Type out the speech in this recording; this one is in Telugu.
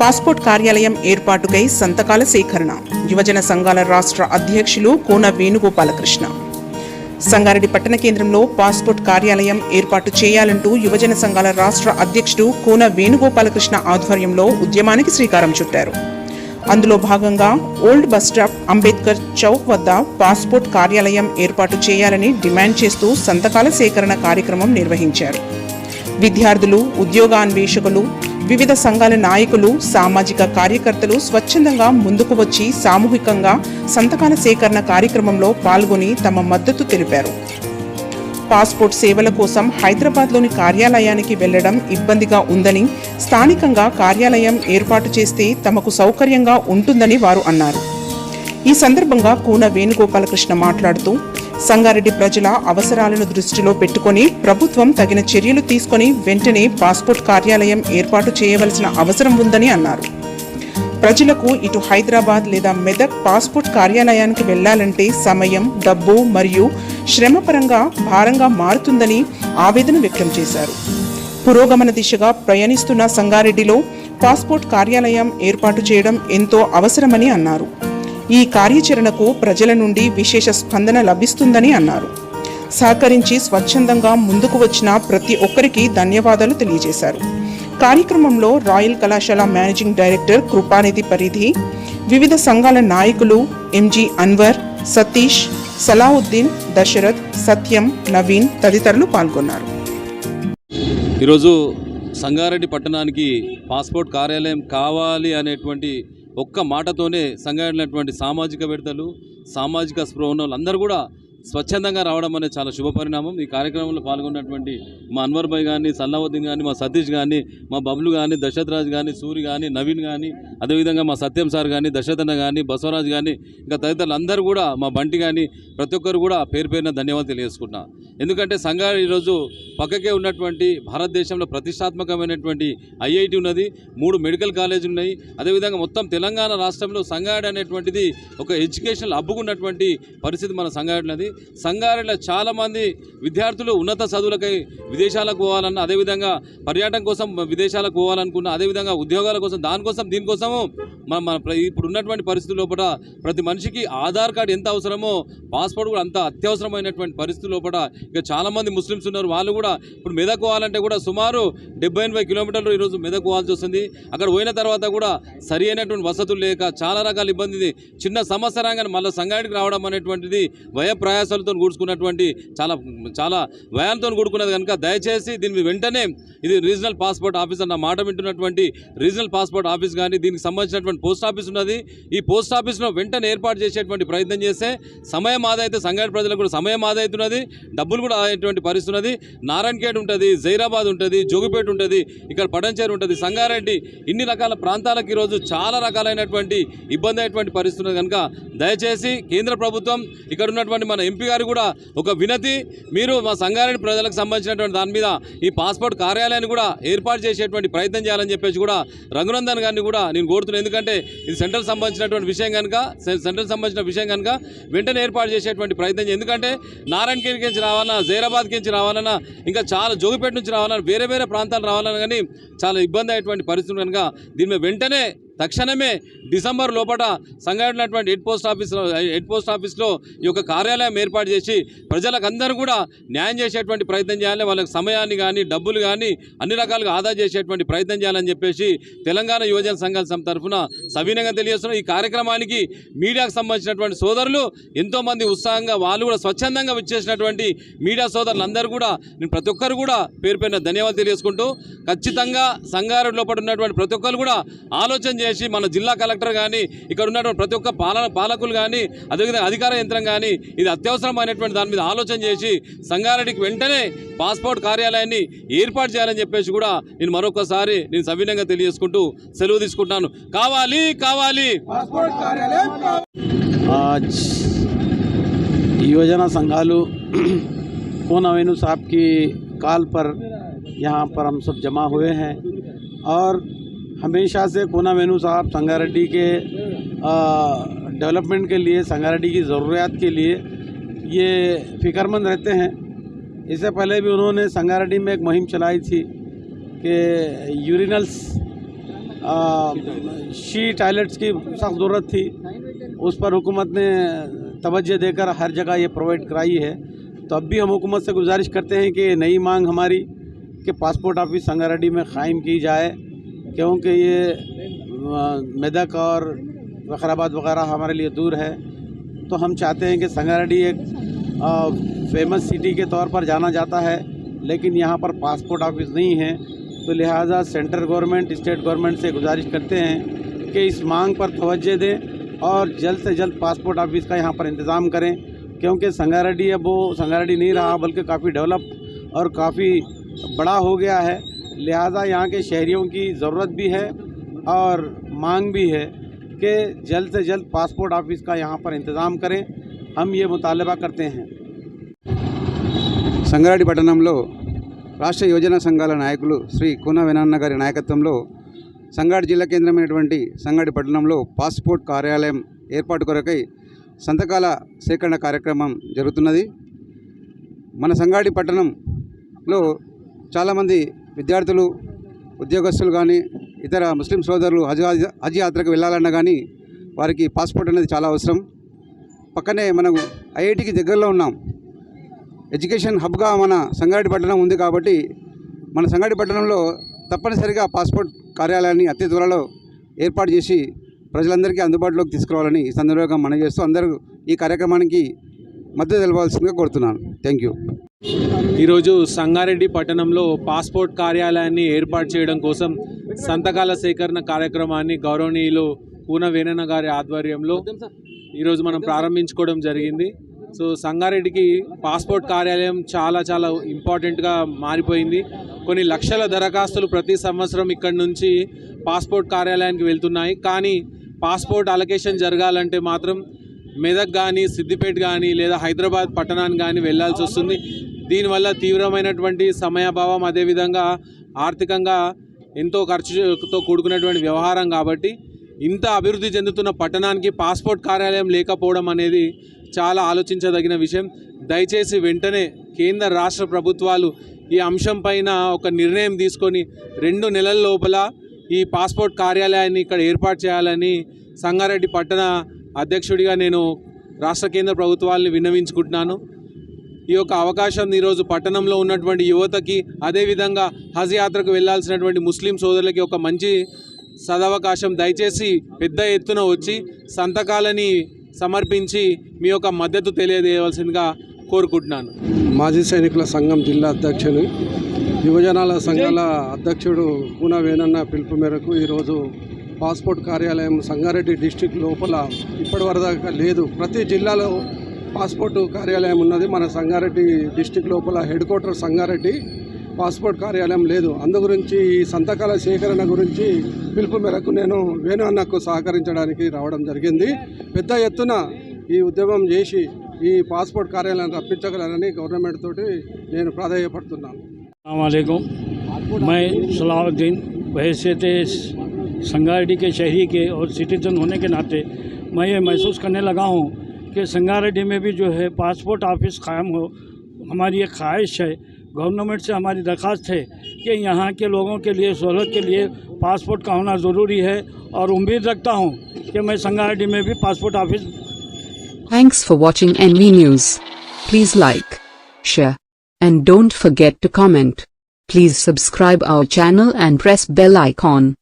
పాస్పోర్ట్ కార్యాలయం ఏర్పాటుకై సంతకాల సేకరణ. యువజన సంఘాల రాష్ట్ర అధ్యక్షులు కోన వేణుగోపాలకృష్ణ. సంగారెడ్డి పట్టణ కేంద్రంలో పాస్పోర్ట్ కార్యాలయం ఏర్పాటు చేయాలంటూ యువజన సంఘాల రాష్ట్ర అధ్యక్షుడు కోన వేణుగోపాలకృష్ణ ఆధ్వర్యంలో ఉద్యమానికి శ్రీకారం చుట్టారు. అందులో భాగంగా old bus stop Ambedkar Chowk వద్ద పాస్పోర్ట్ కార్యాలయం ఏర్పాటు చేయాలని డిమాండ్ చేస్తూ సంతకాల సేకరణ కార్యక్రమం నిర్వహించారు. విద్యార్థులు ఉద్యోగాన్వేషకులు వివిధ సంఘాల నాయకులు సామాజిక కార్యకర్తలు స్వచ్ఛందంగా ముందుకు వచ్చి సామూహికంగా సంతకాల సేకరణ కార్యక్రమంలో పాల్గొని తమ మద్దతు తెలిపారు. పాస్పోర్ట్ సేవల కోసం హైదరాబాద్లోని కార్యాలయానికి వెళ్ళడం ఇబ్బందిగా ఉందని స్థానికంగా కార్యాలయం ఏర్పాటు చేస్తే తమకు సౌకర్యంగా ఉంటుందని వారు అన్నారు. ఈ సందర్భంగా కూన వేణుగోపాలకృష్ణ మాట్లాడుతూ సంగారెడ్డి ప్రజల అవసరాలను దృష్టిలో పెట్టుకొని ప్రభుత్వం తగిన చర్యలు తీసుకొని వెంటనే పాస్పోర్ట్ కార్యాలయం ఏర్పాటు చేయవలసిన అవసరం ఉందని అన్నారు. ప్రజలకు ఇటు హైదరాబాద్ లేదా మెదక్ పాస్పోర్ట్ కార్యాలయానికి వెళ్ళాలంటే సమయం డబ్బు మరియు శ్రమపరంగా భారంగా మారుతుందని ఆవేదన వ్యక్తం చేశారు. పురోగమన దిశగా ప్రయాణిస్తున్న సంగారెడ్డిలో పాస్పోర్ట్ కార్యాలయం ఏర్పాటు చేయడం ఎంతో అవసరమని అన్నారు. ఈ కార్యాచరణకు ప్రజల నుండి విశేష స్పందన లభిస్తుందని అన్నారు. సహకరించి స్వచ్ఛందంగా ముందుకు వచ్చిన ప్రతి ఒక్కరికి ధన్యవాదాలు తెలియజేశారు. కార్యక్రమంలో రాయల్ కళాశాల మేనేజింగ్ డైరెక్టర్ కృపానిధి పరిధి వివిధ సంఘాల నాయకులు ఎంజి అన్వర్ సతీష్ సలావుద్దీన్ దశరథ్ సత్యం నవీన్ తదితరులు పాల్గొన్నారు. ఈరోజు సంగారెడ్డి పట్టణానికి పాస్పోర్ట్ కార్యాలయం కావాలి అనేటువంటి ఒక్క మాటతోనే సంగారెడ్డినటువంటి సామాజికవేత్తలు సామాజిక స్పృహ ఉన్న వాళ్ళందరూ కూడా స్వచ్ఛందంగా రావడం అనేది చాలా శుభ పరిణామం. ఈ కార్యక్రమంలో పాల్గొన్నటువంటి మా అన్వర్ భాయ్ కానీ సల్లావుద్దీన్ కానీ మా సతీష్ కానీ మా బబ్లు కానీ దశరథ్ రాజ్ కానీ సూరి కానీ నవీన్ కానీ అదేవిధంగా మా సత్యం సార్ కానీ దశరథన కానీ బసవరాజ్ కానీ ఇంకా తదితరులు అందరూ కూడా మా బంటి కానీ ప్రతి ఒక్కరు కూడా పేరు పేరున ధన్యవాదాలు తెలియజేసుకుంటున్నా. ఎందుకంటే సంఘాలు ఈరోజు పక్కకే ఉన్నటువంటి భారతదేశంలో ప్రతిష్టాత్మకమైనటువంటి ఐఐటి ఉన్నది మూడు మెడికల్ కాలేజీలు ఉన్నాయి అదేవిధంగా మొత్తం తెలంగాణ రాష్ట్రంలో సంగారెడ్డి అనేటువంటిది ఒక ఎడ్యుకేషనల్ అబ్బుకున్నటువంటి పరిస్థితి మన సంగారెడ్డి ఉన్నది సంగారెడ్డిలో చాలామంది విద్యార్థులు ఉన్నత చదువులకై విదేశాలకు పోవాలన్న అదేవిధంగా పర్యాటకం కోసం విదేశాలకు పోవాలనుకున్న అదేవిధంగా ఉద్యోగాల కోసం దానికోసం దీనికోసము మన మన ఇప్పుడు ఉన్నటువంటి పరిస్థితుల లోపల ప్రతి మనిషికి ఆధార్ కార్డు ఎంత అవసరమో పాస్పోర్ట్ కూడా అంత అత్యవసరమైనటువంటి పరిస్థితుల లోపల ఇక చాలామంది ముస్లిమ్స్ ఉన్నారు. వాళ్ళు కూడా ఇప్పుడు మెదక్ పోవాలంటే కూడా సుమారు డెబ్బై ఎనభై కిలోమీటర్లు ఈరోజు మెదక్ పోవాల్సి వస్తుంది. అక్కడ పోయిన తర్వాత కూడా సరి అయినటువంటి వసతులు లేక చాలా రకాల ఇబ్బంది చిన్న సమస్య రాగానే మళ్ళీ సంఘానికి రావడం అనేటువంటిది వ్యయ ప్రయాసాలతో కూడుకున్నటువంటి చాలా చాలా వ్యయాలతో కూడుకున్నది కనుక దయచేసి దీని వెంటనే ఇది రీజనల్ పాస్పోర్ట్ ఆఫీస్ అన్న మాట వింటున్నటువంటి రీజనల్ పాస్పోర్ట్ ఆఫీస్ కానీ దీనికి సంబంధించినటువంటి పోస్ట్ ఆఫీస్ ఉన్నది. ఈ పోస్ట్ ఆఫీస్లో వెంటనే ఏర్పాటు చేసేటువంటి ప్రయత్నం చేస్తే సమయం ఆదా అయితే సంగారెడ్డి ప్రజలకు కూడా సమయం ఆదా అవుతున్నది డబ్బులు కూడా అయ్యేటువంటి పరిస్థితి ఉన్నది. నారాయణఖేడ్ ఉంటుంది జైరాబాద్ ఉంటుంది జోగిపేట ఉంటుంది ఇక్కడ పడంచేరు ఉంటుంది సంగారెడ్డి ఇన్ని రకాల ప్రాంతాలకు ఈరోజు చాలా రకాలైనటువంటి ఇబ్బంది అయ్యేటువంటి పరిస్థితి ఉన్నది కనుక దయచేసి కేంద్ర ప్రభుత్వం ఇక్కడ ఉన్నటువంటి మన ఎంపీ గారు కూడా ఒక వినతి. మీరు మా సంగారెడ్డి ప్రజలకు సంబంధించినటువంటి దాని మీద ఈ పాస్పోర్ట్ కార్యాలయాన్ని కూడా ఏర్పాటు చేసేటువంటి ప్రయత్నం చేయాలని చెప్పేసి కూడా రఘునందన్ గారిని కూడా నేను కోరుతున్నాను. ఎందుకంటే ఇది సెంట్రల్ సంబంధించినటువంటి విషయం కనుక సెంట్రల్ సంబంధించిన విషయం కనుక వెంటనే ఏర్పాటు చేసేటువంటి ప్రయత్నం ఎందుకంటే ఎందుకంటే నారాయణఖేడ్ నుంచి రావాలన్నా జైరాబాద్ నుంచి రావాలన్నా ఇంకా చాలా జోగిపేట నుంచి రావాలన్నా వేరే వేరే ప్రాంతాలు రావాలన్నా కానీ చాలా ఇబ్బంది అయ్యేటువంటి పరిస్థితులు కనుక దీని మీద వెంటనే తక్షణమే డిసెంబర్ లోపల సంఘటనటువంటి హెడ్ పోస్ట్ ఆఫీస్లో హెడ్ పోస్ట్ ఆఫీస్లో ఈ యొక్క కార్యాలయం ఏర్పాటు చేసి ప్రజలకు అందరూ కూడా న్యాయం చేసేటువంటి ప్రయత్నం చేయాలి. వాళ్ళకి సమయాన్ని కానీ డబ్బులు కానీ అన్ని రకాలుగా ఆదా చేసేటువంటి ప్రయత్నం చేయాలని చెప్పేసి తెలంగాణ యువజన సంఘాల సమితి తరఫున సవినయంగా తెలియజేస్తున్నాం. ఈ కార్యక్రమానికి మీడియాకు సంబంధించినటువంటి సోదరులు ఎంతోమంది ఉత్సాహంగా వాళ్ళు కూడా స్వచ్ఛందంగా వచ్చేసినటువంటి మీడియా సోదరులందరూ కూడా నేను ప్రతి ఒక్కరు కూడా పేరు ధన్యవాదాలు తెలియజేసుకుంటూ ఖచ్చితంగా సంగారెడ్డి లోపల ఉన్నటువంటి ప్రతి ఒక్కరు కూడా ఆలోచన చేసి మన జిల్లా కలెక్టర్ కానీ ఇక్కడ ఉన్నటువంటి ప్రతి ఒక్క పాలన పాలకులు కానీ అదేవిధంగా అధికార యంత్రం కానీ ఇది అత్యవసరమైనటువంటి దాని మీద ఆలోచన చేసి సంగారెడ్డికి వెంటనే పాస్పోర్ట్ కార్యాలయాన్ని ఏర్పాటు చేయాలని చెప్పేసి కూడా నేను మరొకసారి నేను సవినయంగా తెలియజేసుకుంటూ సెలవు తీసుకుంటున్నాను కావాలి కావాలి आज योजना संघालु कोना वेणु साहब की कॉल पर यहाँ पर हम सब जमा हुए हैं और हमेशा से कोना वेणु साहब, संगारेड्डी के डेवलपमेंट के लिए, संगारेड्डी की ज़रूरियात के लिए ये फ़िक्रमंद रहते हैं। इससे पहले भी उन्होंने संगारेड्डी में एक मुहिम चलाई थी कि यूरिनल्स शी टॉयलेट्स की सख्त ज़रूरत थी। उस पर हुकूमत ने तवज्जो देकर हर जगह ये प्रोवाइड कराई है। तो अब भी हम हुकूमत से गुजारिश करते हैं कि नई मांग हमारी कि पासपोर्ट ऑफ़िस संगारेड्डी में क़ायम की जाए। क्योंकि ये मेदक और वखराबाद वगैरह हमारे लिए दूर है। तो हम चाहते हैं कि संगारेड्डी एक फ़ेमस सिटी के तौर पर जाना जाता है, लेकिन यहाँ पर पासपोर्ट ऑफ़िस नहीं है। तो लिहाजा सेंट्रल गवर्नमेंट स्टेट गवर्नमेंट से गुजारिश करते हैं कि इस मांग पर तवज्जो दें और जल्द से जल्द पासपोर्ट ऑफ़िस का यहाँ पर इंतज़ाम करें, क्योंकि संगारेड्डी अब वो, संगारेड्डी नहीं रहा, बल्कि काफ़ी डेवलप और काफ़ी बड़ा हो गया है। लिहाजा यहाँ के शहरियों की ज़रूरत भी है और मांग भी है कि जल्द से जल्द पासपोर्ट ऑफिस का यहाँ पर इंतज़ाम करें हम ये मुतालबा करते हैं సంగారెడ్డి పట్టణంలో రాష్ట్ర యువజన సంఘాల నాయకులు శ్రీ కూన వినాన్న గారి నాయకత్వంలో సంగారెడ్డి జిల్లా కేంద్రమైనటువంటి సంగారెడ్డి పట్టణంలో పాస్పోర్ట్ కార్యాలయం ఏర్పాటు కొరకై సంతకాల సేకరణ కార్యక్రమం జరుగుతున్నది మన సంగారెడ్డి పట్టణంలో చాలామంది విద్యార్థులు ఉద్యోగస్తులు కానీ ఇతర ముస్లిం సోదరులు హజ్ హజ్ యాత్రకు వెళ్ళాలన్నా కానీ వారికి పాస్పోర్ట్ అనేది చాలా అవసరం. పక్కనే మనం ఐఐటికి దగ్గరలో ఉన్నాం. ఎడ్యుకేషన్ హబ్గా మన సంగారెడ్డి పట్టణం ఉంది కాబట్టి మన సంగారెడ్డి పట్టణంలో తప్పనిసరిగా పాస్పోర్ట్ కార్యాలయాన్ని అతి త్వరలో ఏర్పాటు చేసి ప్రజలందరికీ అందుబాటులోకి తీసుకురావాలని ఈ సందర్భంగా మనం చేస్తూ అందరూ ఈ కార్యక్రమానికి మద్దతు తెలపాల్సిందిగా కోరుతున్నాను. థ్యాంక్ యూ ఈరోజు సంగారెడ్డి పట్టణంలో పాస్పోర్ట్ కార్యాలయాన్ని ఏర్పాటు చేయడం కోసం సంతకాల సేకరణ కార్యక్రమాన్ని గౌరవనీయులు కూన వేనన్న గారి ఆధ్వర్యంలో ఈరోజు మనం ప్రారంభించుకోవడం జరిగింది. సో సంగారెడ్డికి పాస్పోర్ట్ కార్యాలయం చాలా చాలా ఇంపార్టెంట్గా మారిపోయింది. కొన్ని లక్షల దరఖాస్తులు ప్రతి సంవత్సరం ఇక్కడి నుంచి పాస్పోర్ట్ కార్యాలయానికి వెళ్తున్నాయి. కానీ పాస్పోర్ట్ అలొకేషన్ జరగాలంటే మాత్రం మెదక్ కానీ సిద్దిపేట కానీ లేదా హైదరాబాద్ పట్టణానికి కానీ వెళ్ళాల్సి వస్తుంది. దీనివల్ల తీవ్రమైనటువంటి సమయాభావం అదేవిధంగా ఆర్థికంగా ఎంతో ఖర్చుతో కూడుకున్నటువంటి వ్యవహారం కాబట్టి ఇంత అభివృద్ధి చెందుతున్న పట్టణానికి పాస్పోర్ట్ కార్యాలయం లేకపోవడం అనేది చాలా ఆలోచించదగిన విషయం. దయచేసి వెంటనే కేంద్ర రాష్ట్ర ప్రభుత్వాలు ఈ అంశం పైన ఒక నిర్ణయం తీసుకొని రెండు నెలల లోపల ఈ పాస్పోర్ట్ కార్యాలయాన్ని ఇక్కడ ఏర్పాటు చేయాలని సంగారెడ్డి పట్టణ అధ్యక్షుడిగా నేను రాష్ట్ర కేంద్ర ప్రభుత్వాలని విన్నవించుకుంటున్నాను. ఈ యొక్క అవకాశం ఈరోజు పట్టణంలో ఉన్నటువంటి యువతకి అదేవిధంగా హజ్ యాత్రకు వెళ్ళాల్సినటువంటి ముస్లిం సోదరులకి ఒక మంచి సదవకాశం దయచేసి పెద్ద ఎత్తున వచ్చి సంతకాలని సమర్పించి మీ యొక్క మద్దతు తెలియజేయవలసిందిగా కోరుకుంటున్నాను. మాజీ సైనికుల సంఘం జిల్లా అధ్యక్షుని యువజనాల సంఘాల అధ్యక్షుడు కూన వేణన్న పిలుపు మేరకు ఈరోజు పాస్పోర్ట్ కార్యాలయం సంగారెడ్డి డిస్టిక్ లోపల ఇప్పటి వరదాకా లేదు ప్రతి జిల్లాలో పాస్పోర్ట్ కార్యాలయం ఉన్నది మన సంగారెడ్డి డిస్టిక్ లోపల హెడ్ క్వార్టర్ సంగారెడ్డి పాస్పోర్ట్ కార్యాలయం లేదు అందు గురించి ఈ సంతకాల సేకరణ గురించి పిలుపు మేరకు నేను వేణు అన్నకు సహకరించడానికి రావడం జరిగింది పెద్ద ఎత్తున ఈ ఉద్యమం చేసి ఈ పాస్పోర్ట్ కార్యాలయాన్ని రప్పించగలరని గవర్నమెంట్ తోటి నేను ప్రాధాన్యపడుతున్నాను अलैक्म मैं सलाहुद्दीन बहसीत संगारेड्डी के शहरी के और सिटीजन होने के नाते मैं ये महसूस करने लगा हूँ कि संगारेड्डी में भी जो है पासपोर्ट ऑफ़िस कायम हो हमारी एक ख्वाहिश है गवर्नमेंट से हमारी दरख्वास्त है कि यहाँ के लोगों के लिए सहूलत के लिए पासपोर्ट का होना ज़रूरी है और उम्मीद रखता हूँ कि मैं संगारेड्डी में भी passport office Thanks for watching NV news please like share, and don't forget to comment. Please subscribe our channel and press bell icon.